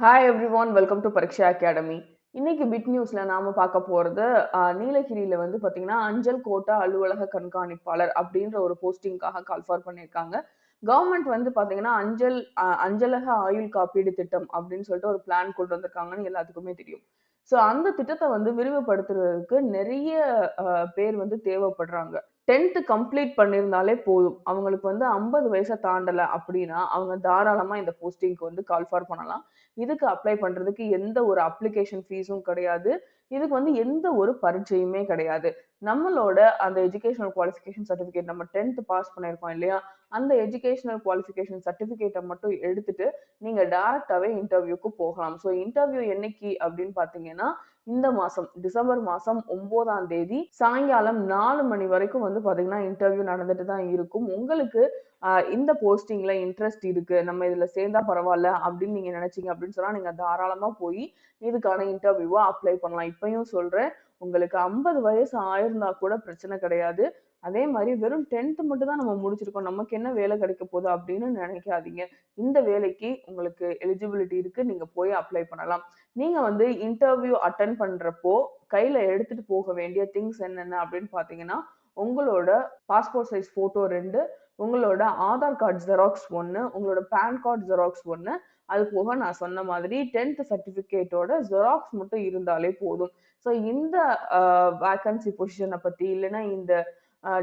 Hi everyone welcome to Pariksha academy இன்னைக்கு bit நியூஸ்ல நாம பார்க்க போறது நீலகிரியில வந்து பாத்தீங்கன்னா அஞ்சல் கோட்டா அலுவலக கண்காணிப்பாளர் அப்படின்ற ஒரு போஸ்டிங்காக கால்ஃபார் பண்ணியிருக்காங்க. கவர்மெண்ட் வந்து பாத்தீங்கன்னா அஞ்சல் அஞ்சலக ஆயுள் காப்பீடு திட்டம் அப்படின்னு சொல்லிட்டு ஒரு பிளான் கொண்டு வந்திருக்காங்கன்னு எல்லாத்துக்குமே தெரியும். ஸோ அந்த திட்டத்தை வந்து விரிவுபடுத்துறதுக்கு நிறைய பேர் வந்து தேவைப்படுறாங்க. டென்த்து கம்ப்ளீட் பண்ணியிருந்தாலே போதும். அவங்களுக்கு வந்து ஐம்பது வயசை தாண்டலை அப்படின்னா அவங்க தாராளமாக இந்த போஸ்டிங்க்கு வந்து கால்ஃபார் பண்ணலாம். இதுக்கு அப்ளை பண்ணுறதுக்கு எந்த ஒரு அப்ளிகேஷன் ஃபீஸும் கிடையாது. இதுக்கு வந்து எந்த ஒரு பரீட்சையுமே கிடையாது. நம்மளோட அந்த எஜுகேஷனல் குவாலிஃபிகேஷன் சர்டிஃபிகேட் நம்ம டென்த் பாஸ் பண்ணியிருக்கோம் இல்லையா? அந்த எஜுகேஷனல் குவாலிஃபிகேஷன் சர்டிஃபிகேட்டை மட்டும் எடுத்துட்டு நீங்க டைரக்டாவே இன்டர்வியூக்கு போகலாம். ஸோ இன்டர்வியூ என்னைக்கு அப்படின்னு பாத்தீங்கன்னா இந்த மாசம் டிசம்பர் மாசம் ஒன்பதாம் தேதி சாயங்காலம் நாலு மணி வரைக்கும் வந்து பாத்தீங்கன்னா இன்டர்வியூ நடந்துட்டு தான் இருக்கும். உங்களுக்கு இந்த போஸ்டிங்ல இன்ட்ரெஸ்ட் இருக்கு. நம்ம இதுல சேர்ந்தா பரவாயில்ல அப்படின்னு நீங்க நினைச்சீங்க அப்படின்னு சொன்னா நீங்க தாராளமா போய் இதுக்கான இன்டர்வியூவை அப்ளை பண்ணலாம். இப்பயும் சொல்றேன். உங்களுக்கு ஐம்பது வயசு ஆயிருந்தா கூட பிரச்சனை கிடையாது. அதே மாதிரி வெறும் டென்த் மட்டும் தான் நம்ம முடிச்சிருக்கோம். நமக்கு என்ன வேலை கிடைக்க போகுது அப்படின்னு நினைக்காதீங்க. இந்த வேலைக்கு உங்களுக்கு எலிஜிபிலிட்டி இருக்கு. நீங்க போய் அப்ளை பண்ணலாம். நீங்க வந்து இன்டர்வியூ அட்டன் பண்றப்போ கையில எடுத்துட்டு போக வேண்டிய திங்ஸ் என்னென்ன அப்படின்னு பாத்தீங்கன்னா உங்களோட பாஸ்போர்ட் சைஸ் போட்டோ ரெண்டு உங்களோட ஆதார் கார்டு ஜெராக்ஸ் ஒன்று உங்களோட பேன் கார்டு ஜெராக்ஸ் ஒன்று அது போக நான் சொன்ன மாதிரி டென்த் சர்டிஃபிகேட்டோட ஜெராக்ஸ் மட்டும் இருந்தாலே போதும். ஸோ இந்த வேக்கன்சி பொசிஷனை பற்றி இல்லைன்னா இந்த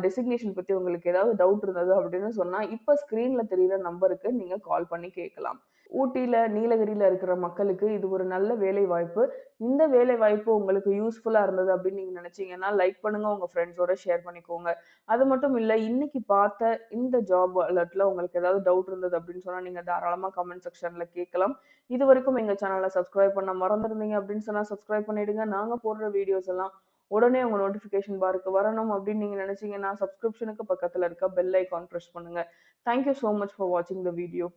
டெசிக்னேஷன் பற்றி உங்களுக்கு ஏதாவது டவுட் இருந்தது அப்படின்னு சொன்னால் இப்போ ஸ்க்ரீனில் தெரிகிற நம்பருக்கு நீங்கள் கால் பண்ணி கேட்கலாம். ஊட்டியில் நீலகிரியில் இருக்கிற மக்களுக்கு இது ஒரு நல்ல வேலை வாய்ப்பு இந்த வேலை வாய்ப்பு உங்களுக்கு யூஸ்ஃபுல்லாக இருந்தது அப்படின்னு நீங்கள் நினச்சிங்கன்னா லைக் பண்ணுங்கள் உங்கள் ஃப்ரெண்ட்ஸோட ஷேர் பண்ணிக்கோங்க. அது மட்டும் இல்லை இன்னைக்கு பார்த்த இந்த ஜாப் அலர்ட்டில் உங்களுக்கு ஏதாவது டவுட் இருந்தது அப்படின்னு சொன்னால் நீங்கள் தாராளமாக கமெண்ட் செக்ஷனில் கேட்கலாம். இது வரைக்கும் எங்கள் சேனலை சப்ஸ்கிரைப் பண்ண மறந்துருந்தீங்க அப்படின்னு சொன்னால் சப்ஸ்கிரைப் பண்ணிவிடுங்க நாங்கள் போடுற வீடியோஸ் எல்லாம் உடனே உங்க நோட்டிஃபிகேஷன் பாருக்கு வரணும் அப்படின்னு நீங்க நினைச்சீங்கன்னா சப்ஸ்கிரிப்ஷனுக்கு பக்கத்துல இருக்க பெல் ஐக்கான் ப்ரெஸ் பண்ணுங்க. Thank you so much for வாட்சிங் த வீடியோ